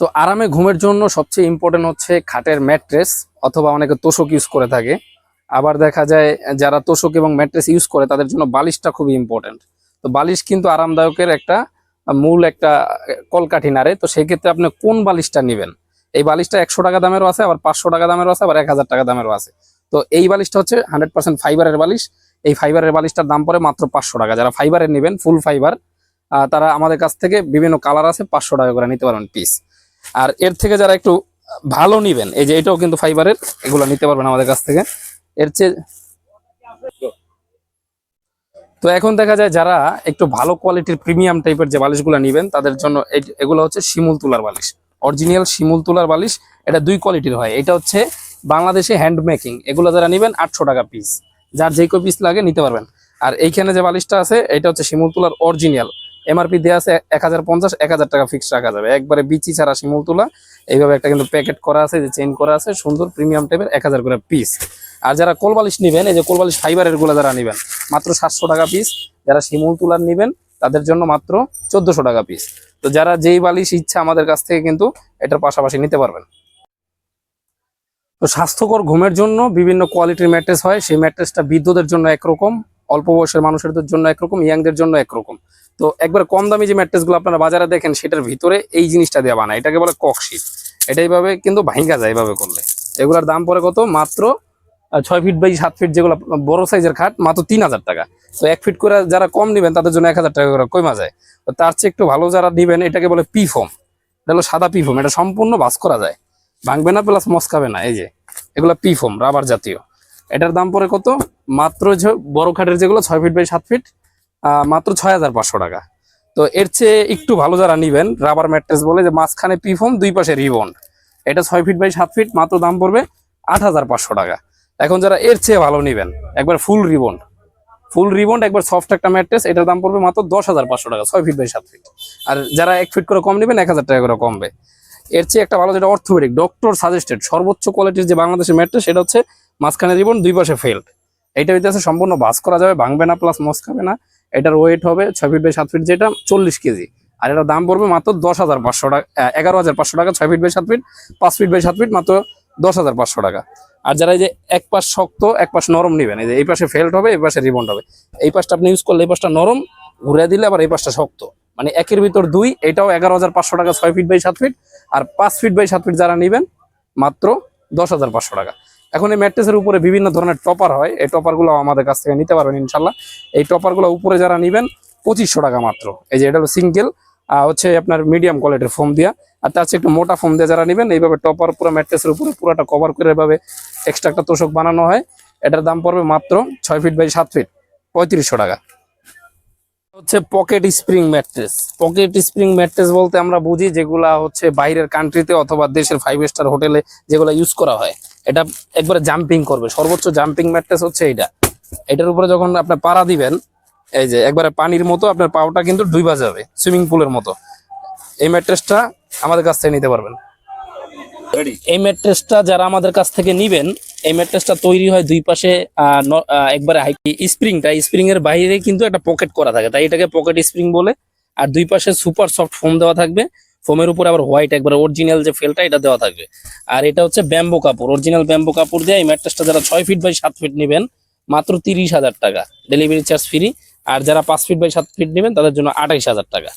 তো আরামে ঘুমের জন্য সবচেয়ে ইম্পর্টেন্ট হচ্ছে খাটের ম্যাট্রেস অথবা অনেকে তোষক ইউজ করে থাকে। আবার দেখা যায় যারা তোষক এবং ম্যাট্রেস ইউজ করে, তাদের জন্য বালিশটা খুবই ইম্পর্টেন্ট তো বালিশ কিন্তু আরামদায়কের একটা মূল একটা কলকাঠি নাড়ে। তো সেই ক্ষেত্রে আপনি কোন বালিশটা নেবেন? এই বালিশটা একশো টাকা দামেরও আছে, আবার পাঁচশো টাকা দামেরও আছে, আবার এক হাজার টাকা দামেরও আছে। তো এই বালিশটা হচ্ছে হান্ড্রেড পার্সেন্ট ফাইবারের বালিশ। এই ফাইবারের বালিশটার দাম পড়ে মাত্র পাঁচশো টাকা। যারা ফাইবারের নেবেন ফুল ফাইবার তারা আমাদের কাছ থেকে বিভিন্ন কালার আছে, পাঁচশো টাকা করে নিতে পারবেন পিস আর এর থেকে যারা একটু ভালো নিবেন, এই যে এটাও কিন্তু ফাইবারের এগুলো নিতে পারবেন আমাদের কাছ থেকে। এর চেয়ে তো এখন দেখা যায় যারা একটু ভালো কোয়ালিটির প্রিমিয়াম টাইপের যে বালিশগুলো নেবেন, তাদের জন্য এগুলো হচ্ছে শিমুল তুলার বালিশ। অরিজিনাল শিমুল তুলার বালিশ, এটা দুই কোয়ালিটির হয়। এটা হচ্ছে বাংলাদেশে হ্যান্ড মেকিং এগুলো যারা নেবেন, আটশো টাকা পিস যার যেই কো পিস লাগে, নিতে পারবেন। আর এইখানে যে বালিশটা আছে, এটা হচ্ছে শিমুল তুলার অরিজিনাল এমআরপি দেওয়া আছে এক হাজার পঞ্চাশ, এক হাজার টাকা ফিক্স রাখা যাবে। একবারে বিচি ছাড়া শিমুল তুলা, এইভাবে একটা কিন্তু প্যাকেট করা আছে, যে চেইন করা আছে, সুন্দর প্রিমিয়াম টাইপের এক হাজার করে পিস আর যারা কোলবালিশ নেবেন, এই যে কোলবালিশ ফাইবারেরগুলো যারা নেবেন, মাত্র সাতশো টাকা পিস যারা শিমুল তুলার নেবেন, তাদের জন্য মাত্র চোদ্দশো টাকা পিস তো যারা যেই বালিশ ইচ্ছা আমাদের কাছ থেকে কিন্তু এটার পাশাপাশি নিতে পারবেন। তো স্বাস্থ্যকর ঘুমের জন্য বিভিন্ন কোয়ালিটির ম্যাট্রেস হয়। সেই ম্যাট্রেসটা বৃদ্ধদের জন্য একরকম, অল্প বয়সের মানুষের জন্য একরকম ইয়াংদের জন্য একরকম। তো একবার কম দামি যে ম্যাট্রেসগুলো আপনারা বাজারে দেখেন, সেটার ভিতরে এই জিনিসটা দেওয়া বানায়। এটাকে বলে ককশিট এটা এইভাবে কিন্তু ভাঙ্গা যায় এইভাবে করলে। এগুলার দাম পড়ে কত? মাত্র ছয় ফিট বাই সাত ফিট যেগুলো বড় সাইজের খাট, মাত্র তিন হাজার টাকা। তো এক ফিট করে যারা কম নেবেন, তাদের জন্য এক হাজার টাকা করে কমা যায়। তো তার চেয়ে একটু ভালো যারা নেবেন, এটাকে বলে পি ফোম এটা হলো সাদা পি ফোম এটা সম্পূর্ণ বাস করা যায়। ভাঙবে না প্লাস মস্কাবে না, এই যে। এগুলো পি ফোম রাবার জাতীয়। এটার দাম পরে কত? মাত্র বড় খাটের যেগুলো, ছয় ফিট বাই সাত ফিট মাত্র ছয় হাজার পাঁচশো টাকা। তো এর চেয়ে একটু ভালো যারা নিবেন রাবার ম্যাট্রেস বলে যে মাঝখানে পি ফোম দুই পাশে রিবন। এটা ছয় ফিট বাই সাত ফিট মাত্র দাম পড়বে আট হাজার পাঁচশো টাকা। এখন যারা এর চেয়ে ভালো নিবেন, একবার ফুল রিবন। ফুল রিবন, একবার সফট একটা ম্যাট্রেস এটার দাম পড়বে মাত্র দশ হাজার পাঁচশো টাকা, ছয় ফিট বাই সাত ফিট আর যারা এক ফিট করে কম নেবেন, এক হাজার টাকা করে কমবে। এর চেয়ে একটা ভালো যেটা অর্থোপেডিক ডক্টর সাজেস্টেড সর্বোচ্চ কোয়ালিটির যে বাংলাদেশের ম্যাট্রেস সেটা হচ্ছে মাঝখানে রিবন, দুই পাশে ফেল্ড এইটা হইতেছে সম্পূর্ণ বাস করা যাবে, ভাঙবে না প্লাস মস্কাবে না। এটার ওয়েট হবে ছয় ফিট বাই সাত ফিট যেটা চল্লিশ কেজি। আর এটার দাম পড়বে মাত্র দশ হাজার পাঁচশো টাকা এগারো হাজার পাঁচশো টাকা, ছয় ফিট বাই সাত ফিট পাঁচ ফিট বাই সাত ফিট মাত্র দশ হাজার পাঁচশো টাকা। আর যারা এই যে এক পাশ শক্ত, এক পাশ নরম নেবেন, এই যে এই পাশে ফেল্ট হবে, এই পাশে রিবন্ড হবে। এই পাশটা আপনি ইউজ করলে এই পাশটা নরম, ঘুরে দিলে আবার এই পাশটা শক্ত। মানে একের ভিতর দুই, এটাও এগারো হাজার পাঁচশো টাকা, ছয় ফিট বাই সাত ফিট আর পাঁচ ফিট বাই সাত ফিট যারা নেবেন, মাত্র দশ হাজার পাঁচশো টাকা। এখন এই ম্যাট্রেসের উপরে বিভিন্ন ধরনের টপার হয়। এই টপারগুলো আমাদের কাছ থেকে নিতে পারবেন ইনশাল্লাহ। এই টপারগুলো উপরে যারা নেবেন, পঁচিশশো টাকা মাত্র। এই যে এটা হলো সিঙ্গেল হচ্ছে আপনার মিডিয়াম কোয়ালিটির ফোম দিয়া। আর তার একটু মোটা ফোম দিয়ে যারা নেবেন, এইভাবে টপার পুরো ম্যাট্রেসের উপরে পুরোটা কভার করে এভাবে এক্সট্রা একটা তোষক বানানো হয়। এটার দাম পড়বে মাত্র ছয় ফিট বাই সাত ফিট পঁয়ত্রিশশো টাকা। হচ্ছে pocket spring mattress pocket spring mattress বলতে আমরা বুঝি যেগুলা হচ্ছে বাইরের কান্ট্রিতে অথবা দেশের ফাইভ স্টার হোটেলে যেগুলো ইউজ করা হয়। এটা একবারে জাম্পিং করবে। সর্বোচ্চ জাম্পিং ম্যাট্রেস হচ্ছে এইটা। এটার উপরে যখন আপনি পাড়া দিবেন এই যে একবারে পানির মতো আপনার পাওটা কিন্তু ডুইবা যাবে সুইমিং পুলের মতো। এই ম্যাট্রেসটা আমাদের কাছ থেকে নিতে পারবেন। এই ম্যাট্রেসটা যারা আমাদের কাছ থেকে নিবেন এই ম্যাট্রেসটা তৈরি হয় দুই পাশে একবারে স্প্রিংটা স্প্রিং এর বাইরে কিন্তু একটা পকেট করা থাকে তাই এটাকে পকেট স্প্রিং বলে। আর দুই পাশে সুপার সফট ফোম দেওয়া থাকবে। ফোমের উপরে আবার হোয়াইট একবার অরিজিনাল যে ফেলটা এটা দেওয়া থাকবে। আর এটা হচ্ছে ব্যাম্বো কাপড় অরিজিনাল ব্যাম্বো কাপড় দিয়ে এই ম্যাট্রেসটা যারা ছয় ফিট বাই সাত ফিট নেবেন, মাত্র তিরিশ হাজার টাকা। ডেলিভারি চার্জ ফ্রি আর যারা পাঁচ ফিট বাই সাত ফিট নেবেন, তাদের জন্য আঠাইশ হাজার টাকা।